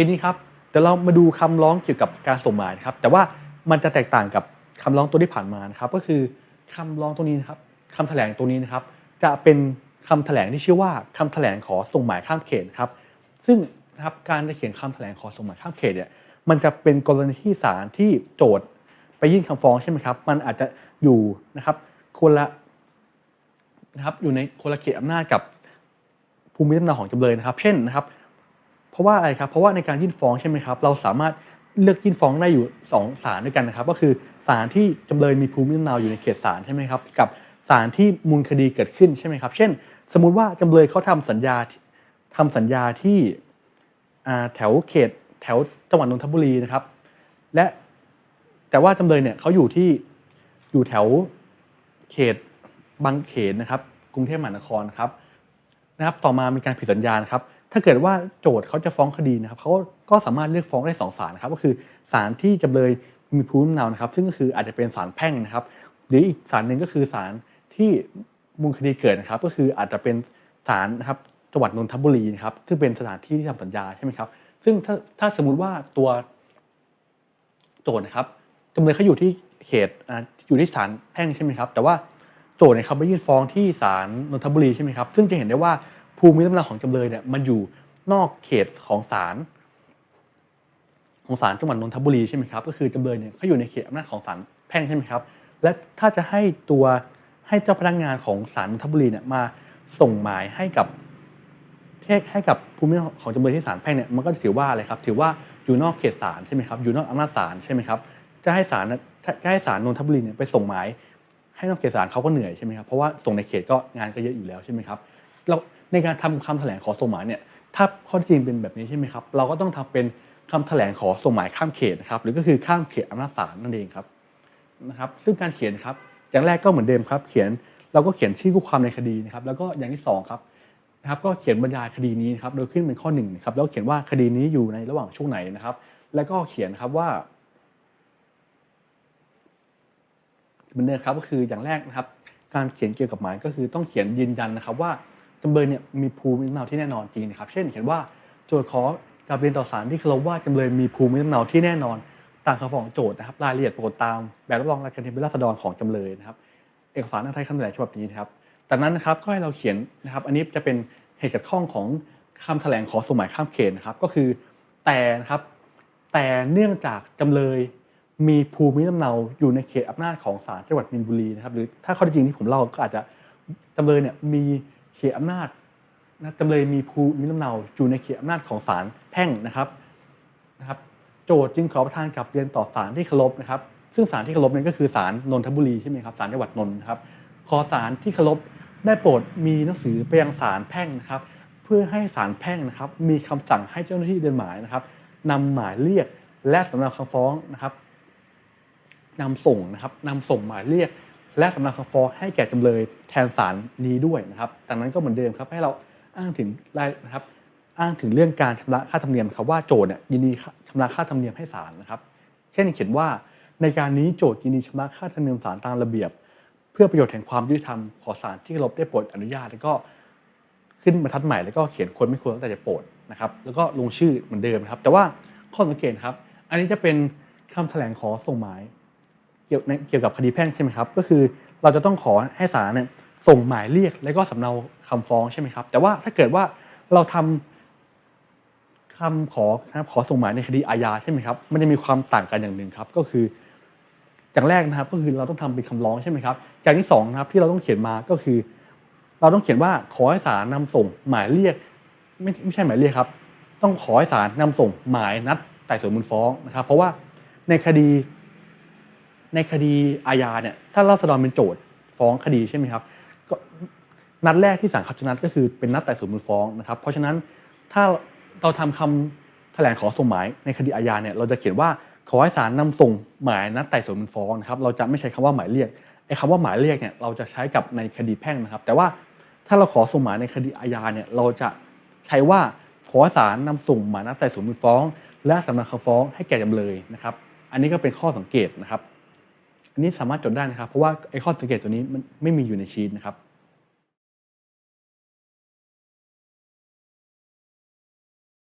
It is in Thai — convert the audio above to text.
ทีนี้ครับเดี๋ยวเรามาดูคำร้องเกี่ยวกับการส่งหมายนะครับ แต่ว่ามันจะแตกต่างกับคำร้องตัวที่ผ่านมานะครับ ก็คือคำร้องตัวนี้นะครับคำแถลงตัวนี้นะครับ จะเป็นคำแถลงที่ชื่อว่าคำแถลงขอส่งหมายข้ามเขตครับ ซึ่งนะครับการจะเขียนคำแถลงขอส่งหมายข้ามเขตเนี่ยมันจะเป็นกรณีที่ศาลที่โจทย์ไปยื่นคำฟ้องใช่ไหมครับ มันอาจจะอยู่นะครับคนละนะครับอยู่ในคนละเขตอำนาจกับภูมิลำเนาของจำเลยนะครับ เช่นนะครับ ราะว่าอะไรครับเพราะว่าในการยื่นฟ้องใช่ไหมครับเราสามารถเลือกยื่นฟ้องได้อยู่สองศาลด้วยกันนะครับ ก็คือศาลที่จำเลยมีภูมิลำเนาอยู่ในเขตศาลใช่ไหมครับกับศาลที่มูลคดีเกิดขึ้นใช่ไหมครับ เช่น สมมุติว่าจำเลยเขาทำสัญญาทำสัญญาที่แถวเขตแถวจังหวัดนนทบุรีนะครับ และแต่ว่าจำเลยเนี่ยเขาอยู่ที่อยู่แถวเขตบางเขนนะครับ กรุงเทพมหานครครับนะครับ ต่อมามีการผิดสัญญาครับ ถ้าเกิดว่าโจทย์เขาจะฟ้องคดีนะครับเขาก็สามารถเลือกฟ้องได้สองศาลครับก็คือศาลที่จำเลยมีภูมิลำเนานะครับ ซึ่งก็คืออาจจะเป็นศาลแพ่งนะครับ หรืออีกศาลหนึ่งก็คือศาลที่มูลคดีเกิดนะครับ ก็คืออาจจะเป็นศาลนะครับจังหวัดนนทบุรีนะครับซึ่งเป็นสถานที่ที่ทำสัญญาใช่ไหมครับ ซึ่งถ้าถ้าสมมุติว่าตัวโจทย์นะครับจำเลยเขาอยู่ที่เขตออยู่ที่ศาลแพ่งใช่ไหมครับ แต่ว่าโจทย์เนี่ยเขาไปยื่นฟ้องที่ศาลนนทบุรีใช่ไหมครับ ซึ่งจะเห็นได้ว่า ภูมิลำเนาของจำเลยเนี่ยมันอยู่นอกเขตของศาลของศาลจังหวัดนนทบุรีใช่ไหมครับก็คือจำเลยเนี่ยเขาอยู่ในเขตอำนาจของศาลแพ่งใช่ไหมครับ และถ้าจะให้ตัวให้เจ้าพนักงานของศาลนนทบุรีเนี่ยมาส่งหมายให้กับให้ให้กับภูมิลำเนาของจำเลยที่ศาลแพ่งเนี่ยมันก็ถือว่าอะไรครับถือว่าอยู่นอกเขตศาลใช่ไหมครับอยู่นอกอำนาจศาลใช่ไหมครับจะให้ศาลจะให้ศาลนนทบุรีเนี่ยไปส่งหมายให้นอกเขตศาลเขาก็เหนื่อยใช่ไหมครับเพราะว่าส่งในเขตก็งานก็เยอะอยู่แล้วใช่ไหมครับเรา ในการทำคำแถลงขอส่งหมายเนี่ยถ้าข้อท็จจริงเป็นแบบนี้ใช่ไหมครับ เราก็ต้องทำเป็นคำแถลงขอส่งหมายข้ามเขตนะครับหรือก็คือข้ามเขตอำนาจศาลนั่นเองครับนะครับซึ่งการเขียนครับอย่างแรกก็เหมือนเดิมครับ เขียนเราก็เขียนชื่อผู้ความในคดีนะครับ แล้วก็อย่างที่สองครับนะครับก็เขียนบรรยายคดีนี้นะครับโดยขึ้นเป็นข้อหนึ่งครับแล้วเขียนว่าคดีนี้อยู่ในระหว่างช่วงไหนนะครับ แล้วก็เขียนครับว่าเหมือนเดิมครับก็คืออย่างแรกนะครับ การเขียนเกี่ยวกับหมายก็คือต้องเขียนยืนยันนะครับว่า จำเลยเนี่ยมีภูมิลำเนาที่แน่นอนจริงนะครับ เช่นเขียนว่าโจทย์ขอกราบเรียนต่อศาลที่เคารพว่าจำเลยมีภูมิลำเนาที่แน่นอนตามคำฟ้องโจทย์นะครับรายละเอียดปรากฏตามแบบรับรองรายการเป็นราษฎรของจำเลยนะครับ เอกสารทางไทยคำแถลงฉบับนี้นะครับจากนั้นนะครับก็ให้เราเขียนนะครับ อันนี้จะเป็นเหตุขัดข้องของคำแถลงขอสมหมายข้ามเขตนะครับ ก็คือแต่นะครับแต่เนื่องจากจำเลยมีภูมิลำเนาอยู่ในเขตอำนาจของศาลจังหวัดมีนบุรีนะครับ หรือถ้าข้อเท็จจริงที่ผมเล่าก็อาจจะจำเลยเนี่ยมี เขตอำนาจนะจำเลยมีภูมิลำเนาอยู่ในเขตอำนาจของศาลแพ่งนะครับนะครับ โจทย์จึงขอประทานกลับเรียนต่อศาลที่เคารพนะครับ ซึ่งศาลที่เคารพนั้นก็คือศาลนนทบุรีใช่ไหมครับศาลจังหวัดนนท์ครับขอศาลที่เคารพได้โปรดมีหนังสือไปยังศาลแพ่งนะครับ เพื่อให้ศาลแพ่งนะครับ มีคำสั่งให้เจ้าหน้าที่เดินหมายนะครับนำหมายเรียกและสำเนาคำฟ้องนะครับนำส่งนะครับนำส่งหมายเรียก และสำเนาคำฟ้องให้แก่จำเลยแทนศาลนี้ด้วยนะครับจากนั้นก็เหมือนเดิมครับให้เราอ้างถึงรายนะครับอ้างถึงเรื่องการชำระค่าธรรมเนียมครับว่าโจทย์เนี่ยยินดีชำระค่าธรรมเนียมให้ศาลนะครับ เช่นเขียนว่าในการนี้โจทย์ยินดีชำระค่าธรรมเนียมศาลตามระเบียบ เพื่อประโยชน์แห่งความยุติธรรมขอศาลที่เคารพได้โปรดอนุญาตแล้วก็ขึ้นบรรทัดใหม่แล้วก็เขียนควรไม่ควรตั้งแต่จะโปรดนะครับแล้วก็ลงชื่อเหมือนเดิมครับ แต่ว่าข้อสังเกตครับ อันนี้จะเป็นคำแถลงขอส่งหมาย เกี่ยวเกี่ยวกับคดีแพ่งใช่ไหมครับ ก็คือเราจะต้องขอให้ศาลเนี่ยส่งหมายเรียกแล้วก็สำเนาคำฟ้องใช่ไหมครับ แต่ว่าถ้าเกิดว่าเราทำคำขอนะครับขอส่งหมายในคดีอาญาใช่ไหมครับ มันจะมีความต่างกันอย่างหนึ่งครับ ก็คืออย่างแรกนะครับ ก็คือเราต้องทำเป็นคำร้องใช่ไหมครับ อย่างที่สองนะครับที่เราต้องเขียนมาก็คือ เราต้องเขียนว่าขอให้ศาลนำส่งหมายเรียก ไม่ไม่ใช่หมายเรียกครับ ต้องขอให้ศาลนำส่งหมายนัดไต่สวนมูลฟ้องนะครับ เพราะว่าในคดี ในคดีอาญาเนี่ยถ้าราษฎรเป็นโจทย์ฟ้องคดีใช่ไหมครับก็นัดแรกที่ศาลเขาจะนัดก็คือเป็นนัดไต่สวนมูลฟ้องนะครับ เพราะฉะนั้นถ้าเราทำคำแถลงขอส่งหมายในคดีอาญาเนี่ยเราจะเขียนว่าขอให้ศาลนำส่งหมายนัดไต่สวนมูลฟ้องนะครับเราจะไม่ใช้คำว่าหมายเรียกไอ้คำว่าหมายเรียกเนี่ยเราจะใช้กับในคดีแพ่งนะครับ แต่ว่าถ้าเราขอส่งหมายในคดีอาญาเนี่ยเราจะใช้ว่าขอให้ศาลนำส่งหมายนัดไต่สวนมูลฟ้อง และสำเนาคำฟ้องให้แก่จำเลยนะครับ อันนี้ก็เป็นข้อสังเกตนะครับ อันนี้สามารถจดได้นะครับ เพราะว่าไอ้ข้อสังเกตตัวนี้มันไม่มีอยู่ในชีตนะครับ